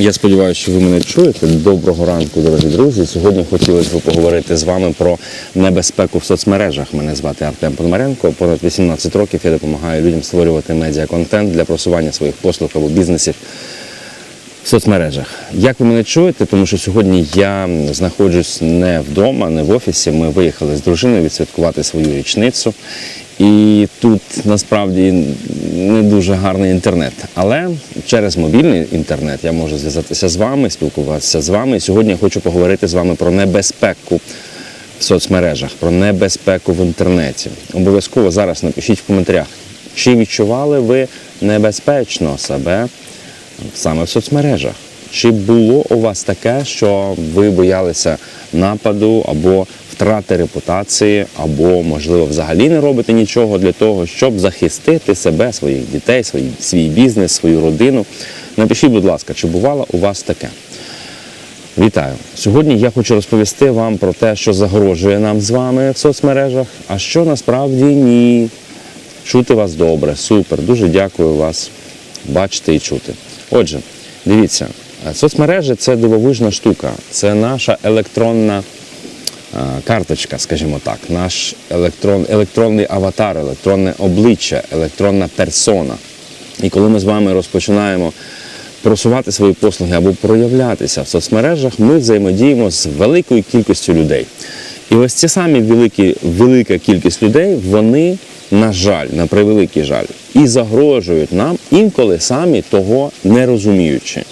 Я сподіваюся, що ви мене чуєте. Доброго ранку, дорогі друзі. Сьогодні хотілося б поговорити з вами про небезпеку в соцмережах. Мене звати Артем Пономаренко. Понад 18 років я допомагаю людям створювати медіаконтент для просування своїх послуг або бізнесів в соцмережах. Як ви мене чуєте? Тому що сьогодні я знаходжусь не вдома, не в офісі. Ми виїхали з дружиною відсвяткувати свою річницю. І тут насправді не дуже гарний інтернет. Але через мобільний інтернет я можу зв'язатися з вами, спілкуватися з вами. І сьогодні я хочу поговорити з вами про небезпеку в соцмережах, про небезпеку в інтернеті. Обов'язково зараз напишіть в коментарях, чи відчували ви небезпечно себе саме в соцмережах. Чи було у вас таке, що ви боялися нападу або втрати репутації, або, можливо, взагалі не робите нічого для того, щоб захистити себе, своїх дітей, свій, свій бізнес, свою родину? Напишіть, будь ласка, чи бувало у вас таке? Вітаю! Сьогодні я хочу розповісти вам про те, що загрожує нам з вами в соцмережах, а що насправді ні. Чути вас добре, супер. Дуже дякую вас бачити і чути. Отже, дивіться, соцмережі це дивовижна штука, це наша електронна карточка, скажімо так, наш електрон, електронний аватар, електронне обличчя, електронна персона. І коли ми з вами розпочинаємо просувати свої послуги або проявлятися в соцмережах, ми взаємодіємо з великою кількістю людей. І ось ці самі великі, велика кількість людей, вони, на жаль, на превеликий жаль, і загрожують нам інколи самі того не розуміючи.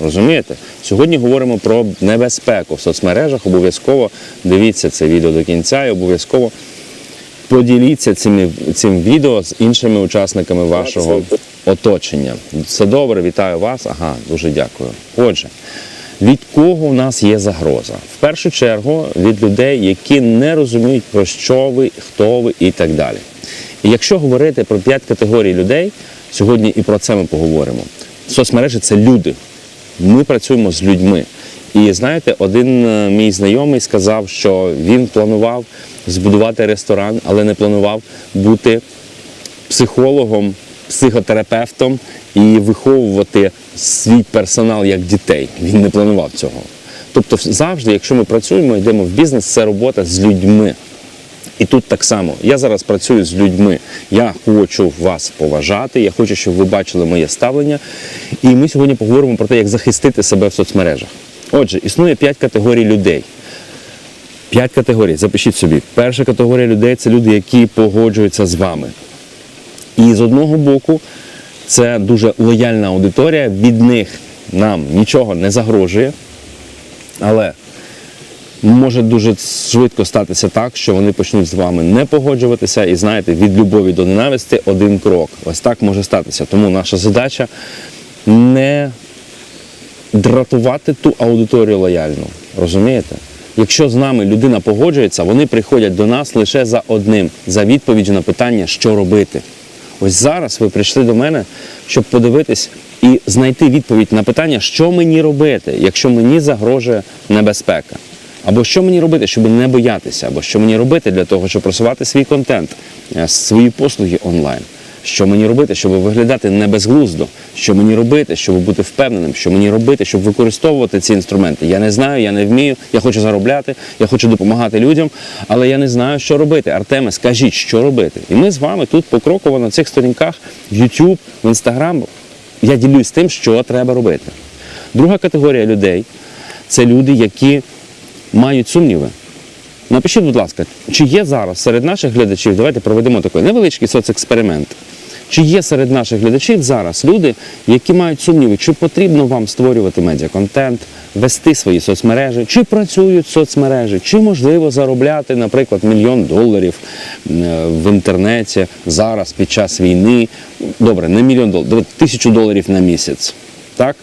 Розумієте? Сьогодні говоримо про небезпеку в соцмережах. Обов'язково дивіться це відео до кінця і обов'язково поділіться цим, цим відео з іншими учасниками вашого оточення. Все добре, вітаю вас. Ага, дуже дякую. Отже, від кого у нас є загроза? В першу чергу від людей, які не розуміють, про що ви, хто ви і так далі. І якщо говорити про п'ять категорій людей, сьогодні і про це ми поговоримо. Соцмережі це люди. Ми працюємо з людьми. І знаєте, один е, мій знайомий сказав, що він планував збудувати ресторан, але не планував бути психологом, психотерапевтом і виховувати свій персонал як дітей. Він не планував цього. Тобто, завжди, якщо ми працюємо, йдемо в бізнес, це робота з людьми. І тут так само. Я зараз працюю з людьми. Я хочу вас поважати, я хочу, щоб ви бачили моє ставлення. І ми сьогодні поговоримо про те, як захистити себе в соцмережах. Отже, існує п'ять категорій людей. П'ять категорій, запишіть собі. Перша категорія людей це люди, які погоджуються з вами. І з одного боку, це дуже лояльна аудиторія, від них нам нічого не загрожує. Але може дуже швидко статися так, що вони почнуть з вами не погоджуватися, і знаєте, від любові до ненависті один крок. Ось так може статися. Тому наша задача не дратувати ту аудиторію лояльну. Розумієте? Якщо з нами людина погоджується, вони приходять до нас лише за одним, за відповіддю на питання, що робити. Ось зараз ви прийшли до мене, щоб подивитись і знайти відповідь на питання, що мені робити, якщо мені загрожує небезпека. Або що мені робити, щоб не боятися, або що мені робити для того, щоб просувати свій контент, е, свої послуги онлайн. Що мені робити, щоб виглядати не безглуздо? Що мені робити, щоб бути впевненим? Що мені робити, щоб використовувати ці інструменти? Я не знаю, я не вмію, я хочу заробляти, я хочу допомагати людям, але я не знаю, що робити. Артеме, скажіть, що робити? І ми з вами тут покроково на цих сторінках в YouTube, в Instagram. Я ділюсь тим, що треба робити. Друга категорія людей це люди, які мають сумніви. Напишіть, будь ласка, чи є зараз серед наших глядачів, давайте проведемо такий невеличкий соцексперимент. Чи є серед наших глядачів зараз люди, які мають сумніви, чи потрібно вам створювати медіаконтент, вести свої соцмережі, чи працюють соцмережі, чи можливо заробляти, наприклад, мільйон доларів е, в інтернеті зараз під час війни. Добре, не мільйон доларів, тисячу доларів на місяць. Так?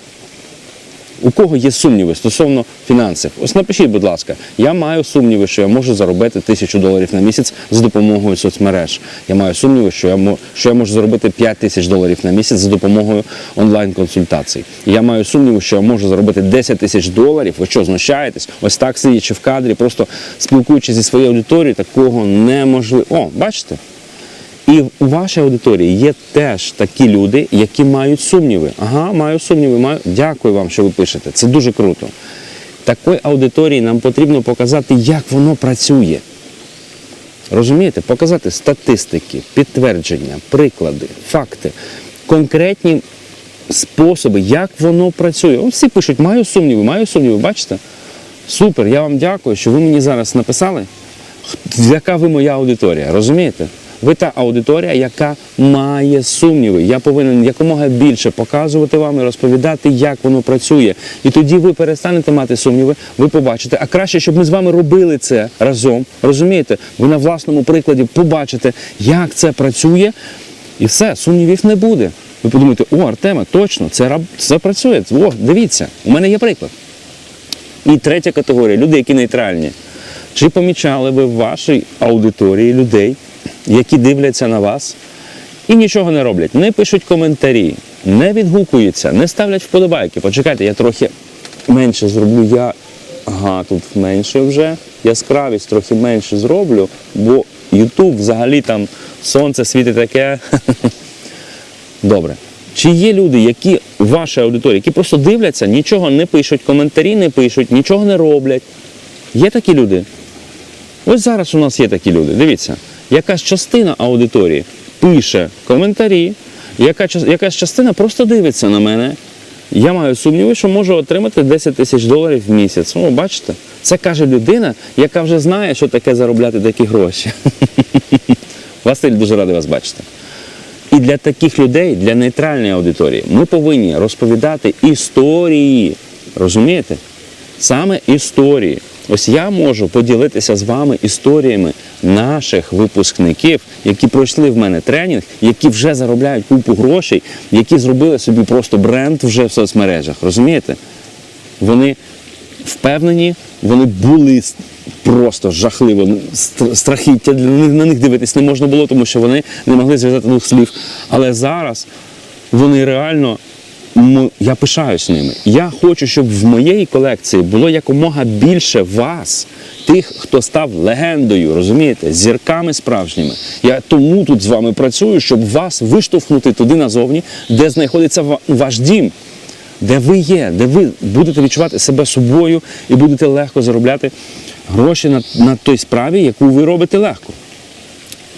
У кого є сумніви стосовно фінансів? Ось напишіть, будь ласка, я маю сумніви, що я можу заробити тисячу доларів на місяць за допомогою соцмереж. Я маю сумніви, що я що я можу заробити 5 тисяч доларів на місяць за допомогою онлайн-консультацій. Я маю сумніви, що я можу заробити 10 тисяч доларів. Ви що, знущаєтесь? Ось так сидячи в кадрі, просто спілкуючись зі своєю аудиторією, такого неможливо. О, бачите? І у вашій аудиторії є теж такі люди, які мають сумніви. Ага, маю сумніви, маю. Дякую вам, що ви пишете. Це дуже круто. Такої аудиторії нам потрібно показати, як воно працює. Розумієте? Показати статистики, підтвердження, приклади, факти, конкретні способи, як воно працює. О, всі пишуть, маю сумніви, маю сумніви, бачите? Супер, я вам дякую, що ви мені зараз написали, яка ви моя аудиторія, розумієте? Ви та аудиторія, яка має сумніви. Я повинен якомога більше показувати вам і розповідати, як воно працює. І тоді ви перестанете мати сумніви, ви побачите. А краще, щоб ми з вами робили це разом. Розумієте? Ви на власному прикладі побачите, як це працює, і все, сумнівів не буде. Ви подумаєте, о, Артеме, точно, це, це працює. О, дивіться, у мене є приклад. І третя категорія люди, які нейтральні. Чи помічали ви в вашій аудиторії людей, які дивляться на вас і нічого не роблять, не пишуть коментарі, не відгукуються, не ставлять вподобайки. Почекайте, я трохи менше зроблю. Я ага, тут менше вже. Яскравість трохи менше зроблю, бо YouTube взагалі там сонце світить таке. Добре. Чи є люди, які в вашій аудиторії, які просто дивляться, нічого не пишуть, коментарі не пишуть, нічого не роблять? Є такі люди? Ось зараз у нас є такі люди. Дивіться, якась частина аудиторії пише коментарі, яка, якась частина просто дивиться на мене. Я маю сумніви, що можу отримати 10 тисяч доларів в місяць. О, бачите? Це каже людина, яка вже знає, що таке заробляти такі гроші. Василь, дуже радий вас бачити. І для таких людей, для нейтральної аудиторії, ми повинні розповідати історії. Розумієте? Саме історії. Ось я можу поділитися з вами історіями наших випускників, які пройшли в мене тренінг, які вже заробляють купу грошей, які зробили собі просто бренд вже в соцмережах. Розумієте? Вони впевнені, вони були просто жахливо стр- страхіття. На них дивитись не можна було, тому що вони не могли зв'язати двох слів. Але зараз вони реально. М- Я пишаюсь ними. Я хочу, щоб в моєї колекції було якомога більше вас, тих, хто став легендою, розумієте, зірками справжніми. Я тому тут з вами працюю, щоб вас виштовхнути туди назовні, де знаходиться ваш дім де ви є, де ви будете відчувати себе собою і будете легко заробляти гроші на, на той справі, яку ви робите легко.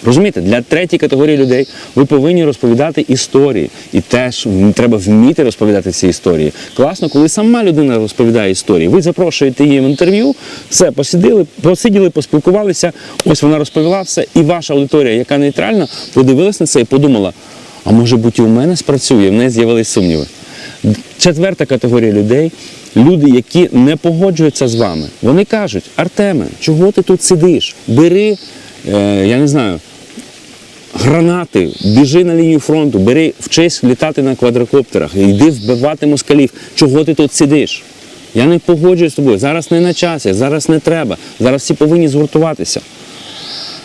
Розумієте, для третьої категорії людей ви повинні розповідати історії. І теж треба вміти розповідати ці історії. Класно, коли сама людина розповідає історії. Ви запрошуєте її в інтерв'ю, все, посиділи, посиділи, поспілкувалися, ось вона розповіла все, і ваша аудиторія, яка нейтральна, подивилась на це і подумала: а може бути, у мене спрацює, в неї з'явились сумніви. Четверта категорія людей люди, які не погоджуються з вами. Вони кажуть: Артеме, чого ти тут сидиш? Бери, е, я не знаю, гранати, біжи на лінію фронту, бери, вчись літати на квадрокоптерах, йди вбивати москалів. Чого ти тут сидиш? Я не погоджуюсь з тобою. Зараз не на часі, зараз не треба. Зараз всі повинні згуртуватися.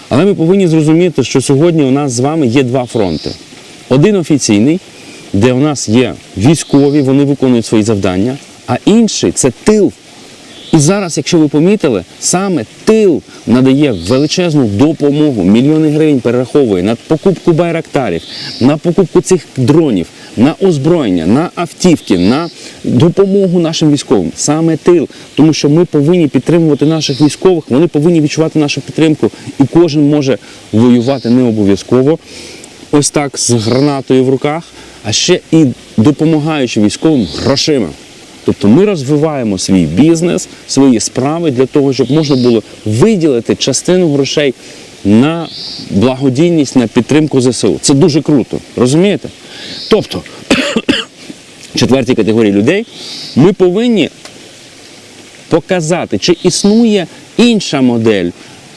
Але ми повинні зрозуміти, що сьогодні у нас з вами є два фронти. Один офіційний, де у нас є військові, вони виконують свої завдання, а інший це тил. І зараз, якщо ви помітили, саме тил надає величезну допомогу, мільйони гривень перераховує на покупку байрактарів, на покупку цих дронів, на озброєння, на автівки, на допомогу нашим військовим. Саме тил. Тому що ми повинні підтримувати наших військових, вони повинні відчувати нашу підтримку, і кожен може воювати не обов'язково ось так з гранатою в руках, а ще і допомагаючи військовим грошима. Тобто ми розвиваємо свій бізнес, свої справи для того, щоб можна було виділити частину грошей на благодійність, на підтримку ЗСУ. Це дуже круто, розумієте? Тобто, четвертій категорії людей ми повинні показати, чи існує інша модель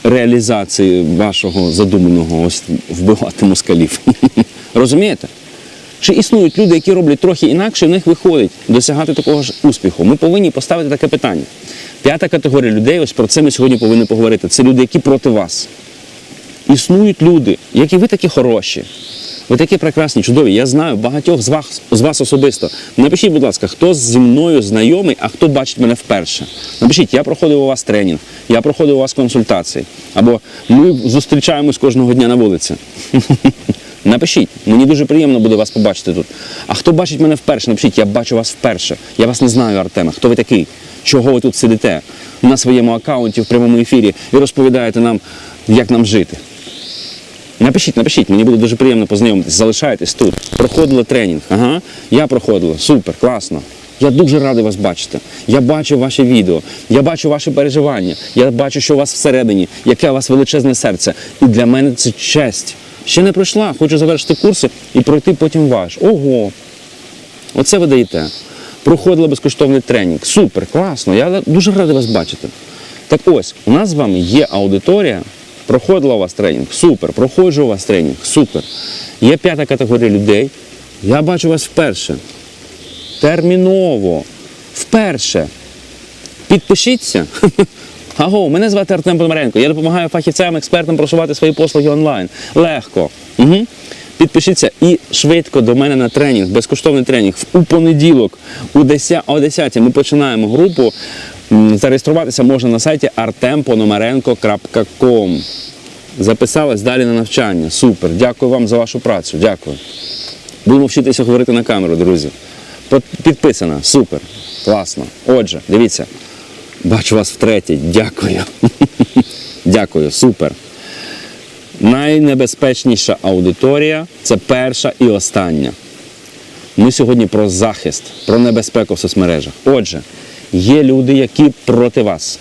реалізації вашого задуманого ось вбивати москалів. Розумієте? Чи існують люди, які роблять трохи інакше, і в них виходить досягати такого ж успіху? Ми повинні поставити таке питання. П'ята категорія людей, ось про це ми сьогодні повинні поговорити. Це люди, які проти вас. Існують люди, які ви такі хороші, Ви такі прекрасні, чудові. Я знаю багатьох з вас, з вас особисто. Напишіть, будь ласка, хто зі мною знайомий, а хто бачить мене вперше. Напишіть, я проходив у вас тренінг, я проходив у вас консультації. Або ми зустрічаємось кожного дня на вулиці. Напишіть, мені дуже приємно буде вас побачити тут. А хто бачить мене вперше, напишіть, я бачу вас вперше. Я вас не знаю, Артема. Хто ви такий? Чого ви тут сидите на своєму аккаунті в прямому ефірі і розповідаєте нам, як нам жити? Напишіть, напишіть, мені буде дуже приємно познайомитись. Залишайтесь тут. Проходили тренінг. Ага, я проходила. Супер, класно. Я дуже радий вас бачити. Я бачу ваші відео, я бачу ваші переживання, я бачу, що у вас всередині, яке у вас величезне серце. І для мене це честь. Ще не пройшла, хочу завершити курси і пройти потім ваш. Ого! Оце ви даєте. Проходила безкоштовний тренінг. Супер, класно. Я дуже радий вас бачити. Так ось, у нас з вами є аудиторія, проходила у вас тренінг, супер, проходжу у вас тренінг, супер. Є п'ята категорія людей. Я бачу вас вперше. Терміново. Вперше. Підпишіться. Аго, мене звати Артем Пономаренко. Я допомагаю фахівцям, експертам просувати свої послуги онлайн. Легко. Угу. Підпишіться і швидко до мене на тренінг, безкоштовний тренінг. У понеділок о 10, о 10 ми починаємо групу. Зареєструватися можна на сайті artemponomarenko.com. Записалась далі на навчання. Супер. Дякую вам за вашу працю. Дякую. Будемо вчитися говорити на камеру, друзі. Підписана. Супер. Класно. Отже, дивіться. Бачу вас втретє. Дякую. Дякую, супер. Найнебезпечніша аудиторія це перша і остання. Ми сьогодні про захист, про небезпеку в соцмережах. Отже, є люди, які проти вас,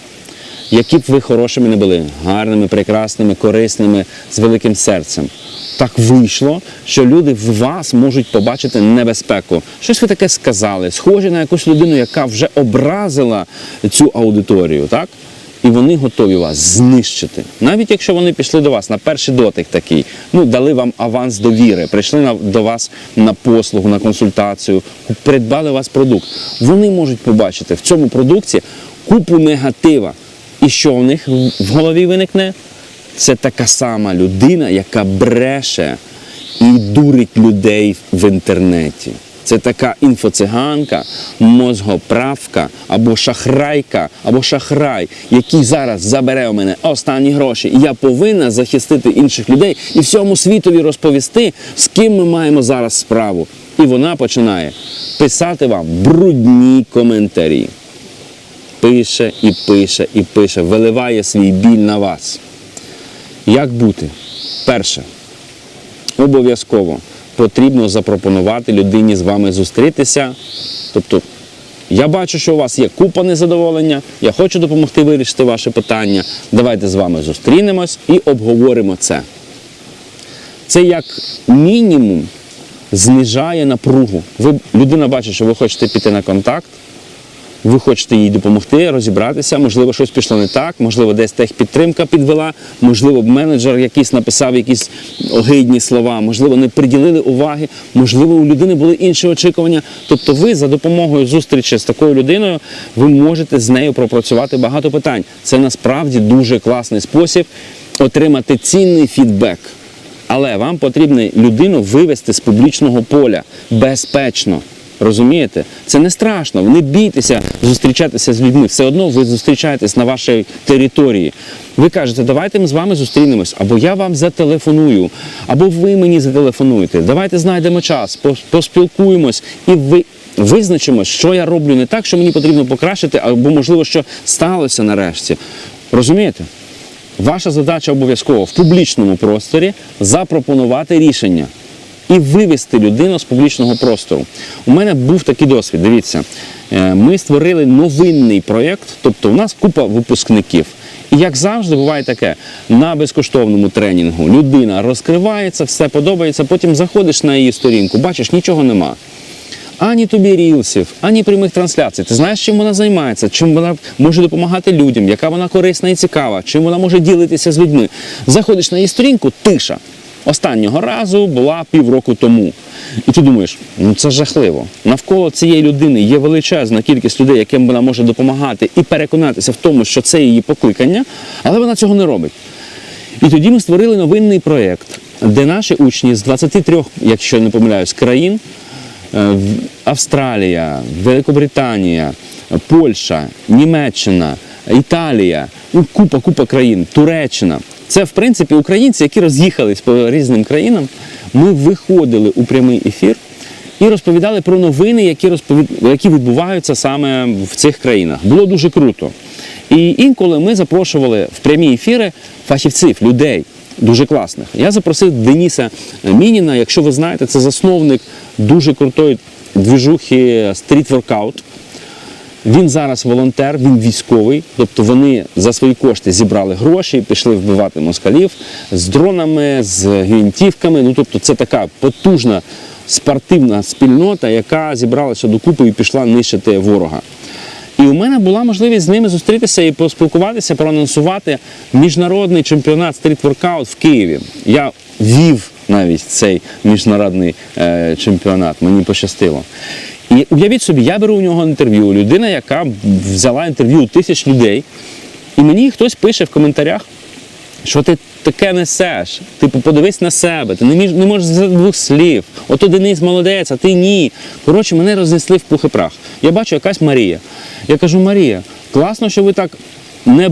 які б ви хорошими не були, гарними, прекрасними, корисними, з великим серцем. Так вийшло, що люди в вас можуть побачити небезпеку. Щось ви таке сказали, схоже на якусь людину, яка вже образила цю аудиторію, так? І вони готові вас знищити. Навіть якщо вони пішли до вас на перший дотик такий, ну дали вам аванс довіри, прийшли на, до вас на послугу, на консультацію, придбали у вас продукт. Вони можуть побачити в цьому продукті купу негатива. І що в них в голові виникне? Це така сама людина, яка бреше і дурить людей в інтернеті. Це така інфоциганка, мозгоправка або шахрайка, або шахрай, який зараз забере у мене останні гроші. Я повинна захистити інших людей і всьому світові розповісти, з ким ми маємо зараз справу. І вона починає писати вам брудні коментарі. Пише і пише і пише, виливає свій біль на вас. Як бути? Перше, обов'язково потрібно запропонувати людині з вами зустрітися. Тобто, я бачу, що у вас є купа незадоволення, я хочу допомогти вирішити ваше питання. Давайте з вами зустрінемось і обговоримо це. Це як мінімум знижає напругу. Ви, людина бачить, що ви хочете піти на контакт, ви хочете їй допомогти розібратися, можливо, щось пішло не так, можливо, десь техпідтримка підвела, можливо, менеджер якийсь написав якісь огидні слова, можливо, не приділили уваги, можливо, у людини були інші очікування. Тобто, ви за допомогою зустрічі з такою людиною ви можете з нею пропрацювати багато питань. Це насправді дуже класний спосіб отримати цінний фідбек. Але вам потрібно людину вивести з публічного поля безпечно. Розумієте? Це не страшно. Не бійтеся зустрічатися з людьми. Все одно ви зустрічаєтесь на вашій території. Ви кажете, давайте ми з вами зустрінемось, або я вам зателефоную, або ви мені зателефонуєте. Давайте знайдемо час, поспілкуємось і ви. Визначимо, що я роблю не так, що мені потрібно покращити, або можливо, що сталося нарешті. Розумієте? Ваша задача обов'язково в публічному просторі запропонувати рішення і вивести людину з публічного простору. У мене був такий досвід. Дивіться, е, ми створили новинний проєкт, тобто у нас купа випускників. І як завжди буває таке, на безкоштовному тренінгу людина розкривається, все подобається, потім заходиш на її сторінку, бачиш, нічого нема. Ані тобі рілсів, ані прямих трансляцій. Ти знаєш, чим вона займається, чим вона може допомагати людям, яка вона корисна і цікава, чим вона може ділитися з людьми. Заходиш на її сторінку, тиша. Останнього разу була півроку тому. І ти думаєш, ну це жахливо. Навколо цієї людини є величезна кількість людей, яким вона може допомагати і переконатися в тому, що це її покликання, але вона цього не робить. І тоді ми створили новинний проєкт. де наші учні з 23, якщо не помиляюсь, країн е, Австралія, Великобританія, Польща, Німеччина, Італія, ну, купа, купа країн, Туреччина. Це, в принципі, українці, які роз'їхались по різним країнам. Ми виходили у прямий ефір і розповідали про новини, які, розповід... які відбуваються саме в цих країнах. Було дуже круто. І інколи ми запрошували в прямі ефіри фахівців, людей. Дуже класних. Я запросив Дениса Мініна. Якщо ви знаєте, це засновник дуже крутої двіжухи Workout. Він зараз волонтер, він військовий, тобто вони за свої кошти зібрали гроші, пішли вбивати москалів з дронами, з гвинтівками. Ну тобто, це така потужна спортивна спільнота, яка зібралася докупи і пішла нищити ворога. І у мене була можливість з ними зустрітися і поспілкуватися, проанонсувати міжнародний чемпіонат стріт-воркаут в Києві. Я вів навіть цей міжнародний е, чемпіонат, мені пощастило. І уявіть собі, я беру у нього інтерв'ю, людина, яка взяла інтерв'ю тисяч людей, і мені хтось пише в коментарях, що ти таке несеш? Типу, подивись на себе, ти не, між, не можеш за двох слів. Ото Денис молодець, а ти ні. Коротше, мене рознесли в пух і прах. Я бачу якась Марія. Я кажу, Марія, класно, що ви так не,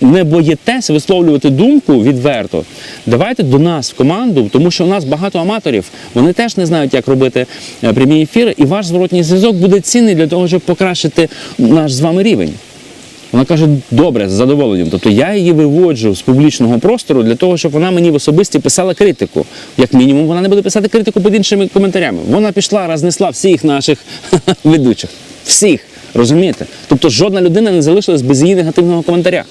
не боїтесь висловлювати думку відверто. Давайте до нас в команду, тому що у нас багато аматорів. Вони теж не знають, як робити е, прямі ефіри, і ваш зворотній зв'язок буде цінний для того, щоб покращити наш з вами рівень. Вона каже, добре, з задоволенням. Тобто я її виводжу з публічного простору для того, щоб вона мені в особисті писала критику. Як мінімум, вона не буде писати критику під іншими коментарями. Вона пішла, рознесла всіх наших ведучих. Всіх. Розумієте? Тобто жодна людина не залишилась без її негативного коментаря.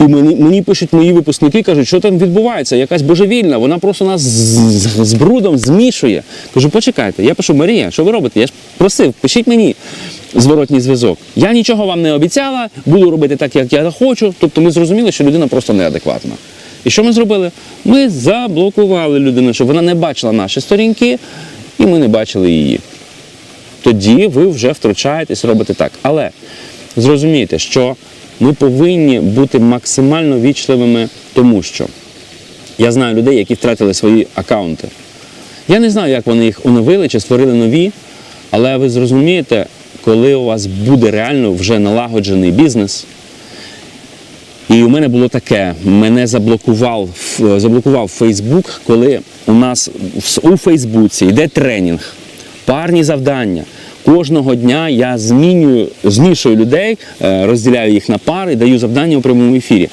І мені, мені пишуть мої випускники, кажуть, що там відбувається, якась божевільна, вона просто нас з, з, з брудом змішує. Кажу, почекайте, я пишу, Марія, що ви робите? Я ж просив, пишіть мені зворотній зв'язок. Я нічого вам не обіцяла, буду робити так, як я хочу. Тобто ми зрозуміли, що людина просто неадекватна. І що ми зробили? Ми заблокували людину, щоб вона не бачила наші сторінки, і ми не бачили її тоді ви вже втручаєтесь, робите так. Але зрозумійте, що ми повинні бути максимально вічливими, тому що я знаю людей, які втратили свої акаунти. Я не знаю, як вони їх оновили чи створили нові, але ви зрозумієте, коли у вас буде реально вже налагоджений бізнес. І у мене було таке: мене заблокував, заблокував Фейсбук, коли у нас у Фейсбуці йде тренінг, парні завдання. Кожного дня я змінюю, змішую людей, е, розділяю їх на пари, даю завдання у прямому ефірі.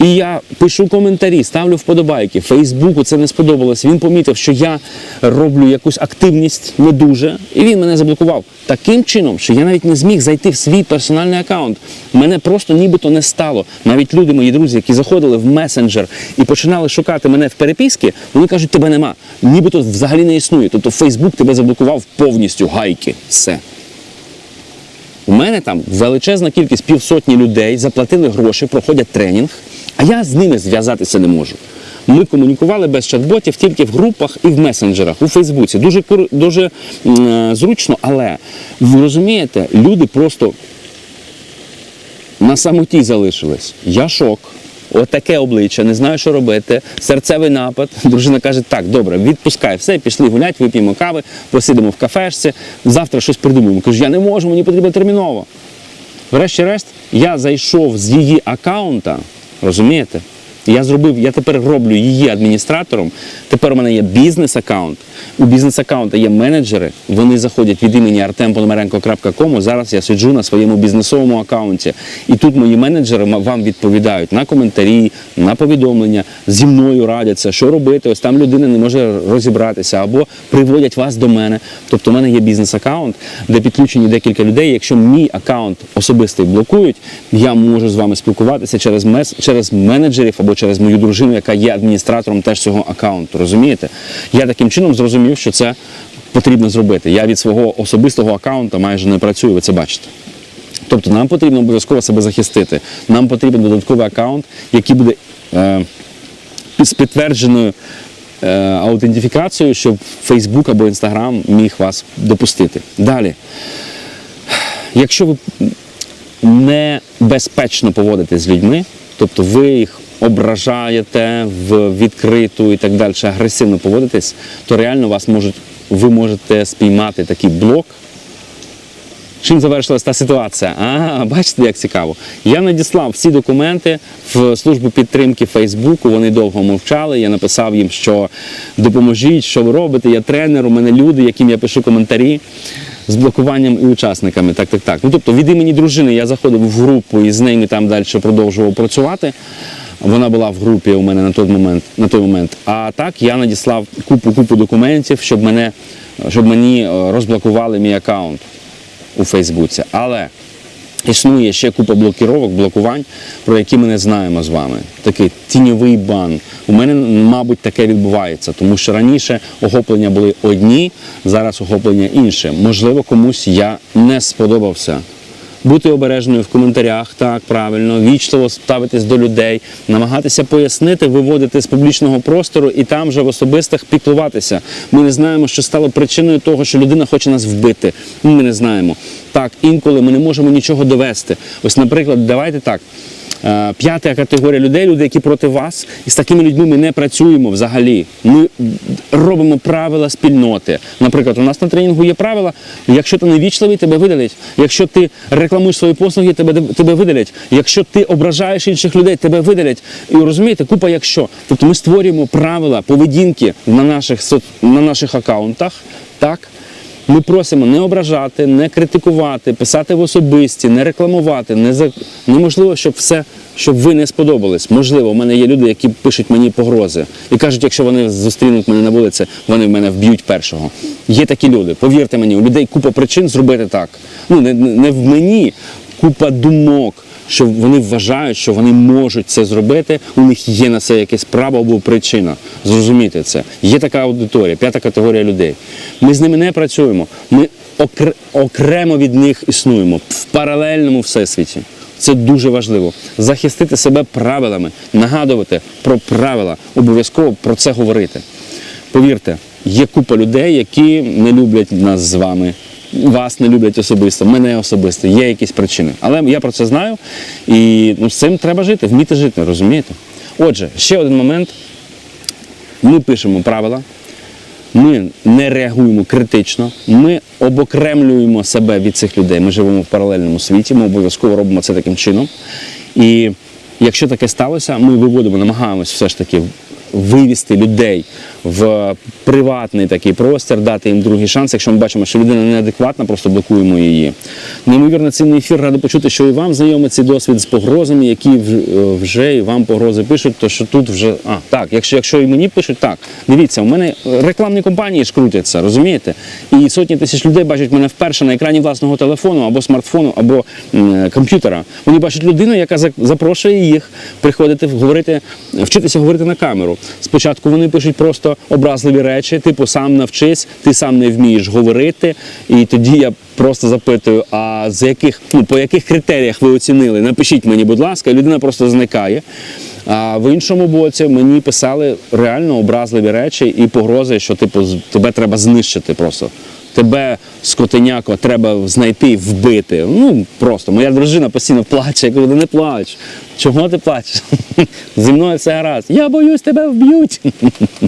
І я пишу коментарі, ставлю вподобайки. Фейсбуку це не сподобалось. Він помітив, що я роблю якусь активність не дуже, і він мене заблокував таким чином, що я навіть не зміг зайти в свій персональний аккаунт. Мене просто нібито не стало. Навіть люди, мої друзі, які заходили в месенджер і починали шукати мене в переписки, вони кажуть, тебе нема. Нібито взагалі не існує. Тобто Фейсбук тебе заблокував повністю гайки. У мене там величезна кількість півсотні людей заплатили гроші, проходять тренінг, а я з ними зв'язатися не можу. Ми комунікували без чат-ботів тільки в групах і в месенджерах, у Фейсбуці. Дуже, дуже е, зручно, але ви розумієте, люди просто на самоті залишились. Я шок. Отаке обличчя, не знаю, що робити. Серцевий напад. Дружина каже: так, добре, відпускай все, пішли гулять, вип'ємо кави, посидимо в кафешці, завтра щось придумаємо. Кажу, я не можу, мені потрібно терміново. Врешті-решт, я зайшов з її аккаунта, розумієте? Я зробив, я тепер роблю її адміністратором. Тепер у мене є бізнес-аккаунт. У бізнес-аккаунта є менеджери. Вони заходять від імені artemponomarenko.com. Зараз я сиджу на своєму бізнесовому аккаунті. І тут мої менеджери вам відповідають на коментарі, на повідомлення, зі мною радяться, що робити. Ось там людина не може розібратися або приводять вас до мене. Тобто, у мене є бізнес-аккаунт, де підключені декілька людей. Якщо мій аккаунт особистий блокують, я можу з вами спілкуватися через мес, через менеджерів або через мою дружину, яка є адміністратором теж цього аккаунту. Розумієте? Я таким чином зрозумів, що це потрібно зробити. Я від свого особистого аккаунта майже не працюю, ви це бачите. Тобто нам потрібно обов'язково себе захистити. Нам потрібен додатковий аккаунт, який буде е, з підтвердженою е, аутентифікацією, щоб Facebook або Instagram міг вас допустити. Далі. Якщо ви небезпечно поводитесь з людьми, тобто ви їх ображаєте в відкриту і так далі, агресивно поводитесь, то реально вас можуть, ви можете спіймати такий блок. Чим завершилася та ситуація? А, бачите, як цікаво. Я надіслав всі документи в службу підтримки Фейсбуку. Вони довго мовчали. Я написав їм, що допоможіть, що ви робите. Я тренер, у мене люди, яким я пишу коментарі з блокуванням і учасниками. Так, так, так. Ну тобто від імені дружини я заходив в групу і з ними там далі продовжував працювати. Вона була в групі у мене на той момент. На той момент. А так я надіслав купу купу документів, щоб мене щоб мені е, розблокували мій аккаунт у Фейсбуці. Але існує ще купа блокіровок, блокувань, про які ми не знаємо з вами. Такий тіньовий бан. У мене, мабуть, таке відбувається, тому що раніше охоплення були одні, зараз охоплення інше. Можливо, комусь я не сподобався. Бути обережною в коментарях, так правильно, вічливо ставитись до людей, намагатися пояснити, виводити з публічного простору і там вже в особистих піклуватися. Ми не знаємо, що стало причиною того, що людина хоче нас вбити. Ми не знаємо. Так, інколи ми не можемо нічого довести. Ось, наприклад, давайте так. Е, П'ята категорія людей, люди, які проти вас, і з такими людьми ми не працюємо взагалі. Ми робимо правила спільноти. Наприклад, у нас на тренінгу є правила, якщо ти невічливий, тебе видалять. Якщо ти рекламуєш свої послуги, тебе, тебе видалять. Якщо ти ображаєш інших людей, тебе видалять. І розумієте, купа якщо. Тобто ми створюємо правила поведінки на наших, на наших аккаунтах, так? Ми просимо не ображати, не критикувати, писати в особисті, не рекламувати. Не за... Неможливо, щоб все, щоб ви не сподобались. Можливо, у мене є люди, які пишуть мені погрози і кажуть, якщо вони зустрінуть мене на вулиці, вони в мене вб'ють першого. Є такі люди. Повірте мені, у людей купа причин зробити так. Ну не, не в мені, купа думок. Що вони вважають, що вони можуть це зробити, у них є на це якесь право або причина. Зрозумійте це. Є така аудиторія, п'ята категорія людей. Ми з ними не працюємо. Ми окр- окремо від них існуємо в паралельному всесвіті. Це дуже важливо. Захистити себе правилами, нагадувати про правила, обов'язково про це говорити. Повірте, є купа людей, які не люблять нас з вами. Вас не люблять особисто, мене особисто, є якісь причини. Але я про це знаю, і ну, з цим треба жити, вміти жити, розумієте? Отже, ще один момент. Ми пишемо правила, ми не реагуємо критично, ми обокремлюємо себе від цих людей. Ми живемо в паралельному світі, ми обов'язково робимо це таким чином. І якщо таке сталося, ми виводимо, намагаємось все ж таки вивести людей в приватний такий простір, дати їм другий шанс. Якщо ми бачимо, що людина неадекватна, просто блокуємо її. Неймовірно цінний ефір радий почути, що і вам знайомий цей досвід з погрозами, які вже і вам погрози пишуть, то що тут вже. А, так, якщо, якщо і мені пишуть, так. Дивіться, у мене рекламні компанії ж крутяться, розумієте? І сотні тисяч людей бачать мене вперше на екрані власного телефону або смартфону, або м, комп'ютера. Вони бачать людину, яка за- запрошує їх приходити говорити, вчитися говорити на камеру. Спочатку вони пишуть просто образливі речі, типу сам навчись, ти сам не вмієш говорити. І тоді я просто запитую: а з яких ну по яких критеріях ви оцінили? Напишіть мені, будь ласка, людина просто зникає. А в іншому боці мені писали реально образливі речі і погрози, що типу тебе треба знищити просто. Тебе, скотиняко, треба знайти вбити. Ну просто моя дружина постійно плаче. Я кажу, не плач. Чого ти плачеш? Зі мною все гаразд. Я боюсь, тебе вб'ють.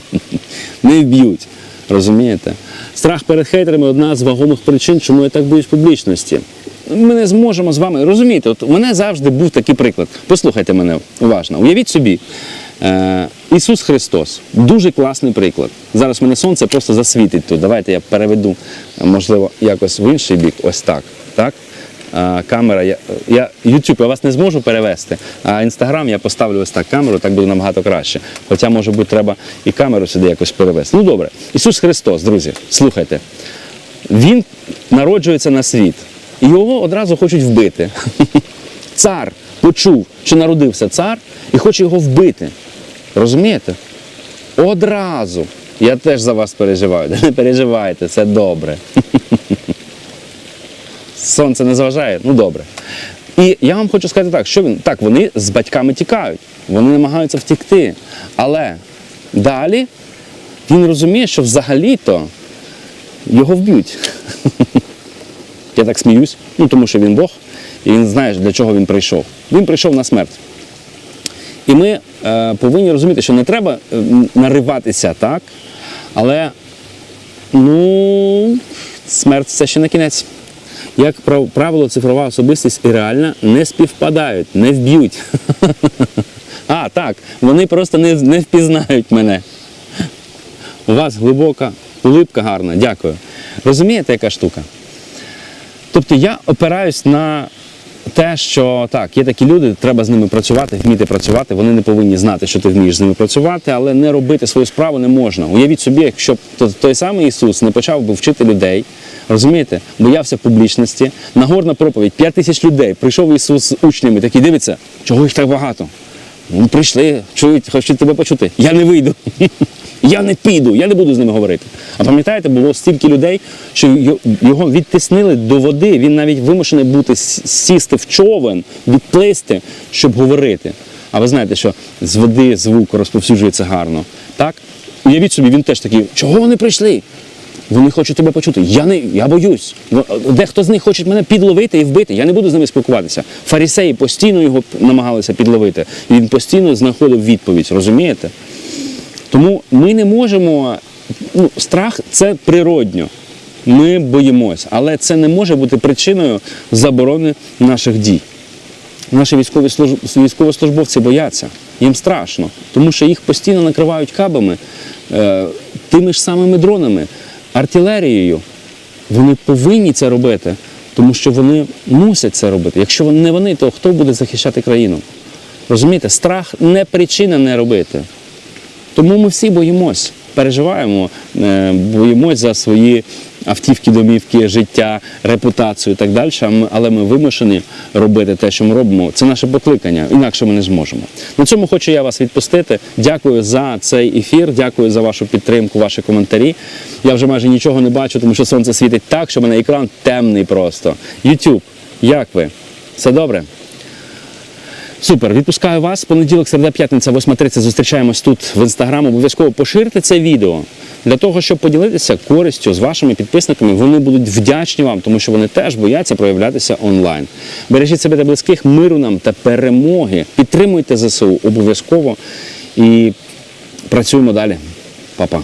Не вб'ють. Розумієте? Страх перед хейтерами одна з вагомих причин, чому я так боюсь публічності. Ми не зможемо з вами розумієте, от у мене завжди був такий приклад. Послухайте мене уважно. Уявіть собі, Ісус Христос дуже класний приклад. Зараз мене сонце просто засвітить тут. Давайте я переведу, е, можливо, якось в інший бік. Ось так. так? Е, камера, я, я я вас не зможу перевести, а Instagram я поставлю ось так камеру, так буде набагато краще. Хоча, може бути, треба і камеру сюди якось перевести. Ну добре, Ісус Христос, друзі, слухайте. Він народжується на світ, і його одразу хочуть вбити. Цар почув, що народився цар, і хоче його вбити. Розумієте? Одразу. Я теж за вас переживаю. Не переживайте, це добре. Сонце не заважає, ну добре. І я вам хочу сказати так, що він так, вони з батьками тікають, вони намагаються втікти. Але далі він розуміє, що взагалі-то його вб'ють. Я так сміюсь, ну тому що він Бог, і він знає, для чого він прийшов. Він прийшов на смерть. І ми повинні розуміти, що не треба е, нариватися, так? Але ну, смерть це ще не кінець. Як прав- правило, цифрова особистість і реальна не співпадають, не вб'ють. А, так, вони просто не, не впізнають мене. У вас глибока улипка гарна, дякую. Розумієте, яка штука? Тобто я опираюсь на те, що так, є такі люди, треба з ними працювати, вміти працювати. Вони не повинні знати, що ти вмієш з ними працювати, але не робити свою справу не можна. Уявіть собі, якщо б то- той самий Ісус не почав би вчити людей, розумієте, боявся публічності, Нагорна проповідь, 5 тисяч людей. Прийшов Ісус з учнями, такий дивиться, чого їх так багато. Прийшли, чують, хочуть тебе почути. Я не вийду. Я не піду, я не буду з ними говорити. А пам'ятаєте, було стільки людей, що його відтиснили до води. Він навіть вимушений бути сісти в човен, відплисти, щоб говорити. А ви знаєте, що з води звук розповсюджується гарно. Так? Уявіть собі, він теж такий, чого вони прийшли? Вони хочуть тебе почути. Я не я боюсь. Ну, Дехто з них хоче мене підловити і вбити. Я не буду з ними спілкуватися. Фарисеї постійно його намагалися підловити. І він постійно знаходив відповідь. Розумієте? Тому ми не можемо. Ну, страх це природньо. Ми боїмося, але це не може бути причиною заборони наших дій. Наші військові служб- військовослужбовці бояться, їм страшно, тому що їх постійно накривають кабами, е, тими ж самими дронами, артилерією. Вони повинні це робити, тому що вони мусять це робити. Якщо не вони, то хто буде захищати країну? Розумієте, страх не причина не робити. Тому ми всі боїмось, переживаємо, е, боїмось за свої автівки, домівки, життя, репутацію і так далі. Але ми вимушені робити те, що ми робимо. Це наше покликання, інакше ми не зможемо. На цьому хочу я вас відпустити. Дякую за цей ефір, дякую за вашу підтримку, ваші коментарі. Я вже майже нічого не бачу, тому що сонце світить так, що в мене екран темний просто. YouTube, як ви? Все добре? Супер, відпускаю вас. Понеділок, середа, п'ятниця, 8.30 зустрічаємось тут в інстаграм. Обов'язково поширте це відео для того, щоб поділитися користю з вашими підписниками. Вони будуть вдячні вам, тому що вони теж бояться проявлятися онлайн. Бережіть себе та близьких, миру нам та перемоги. Підтримуйте ЗСУ обов'язково і працюємо далі. Па-па.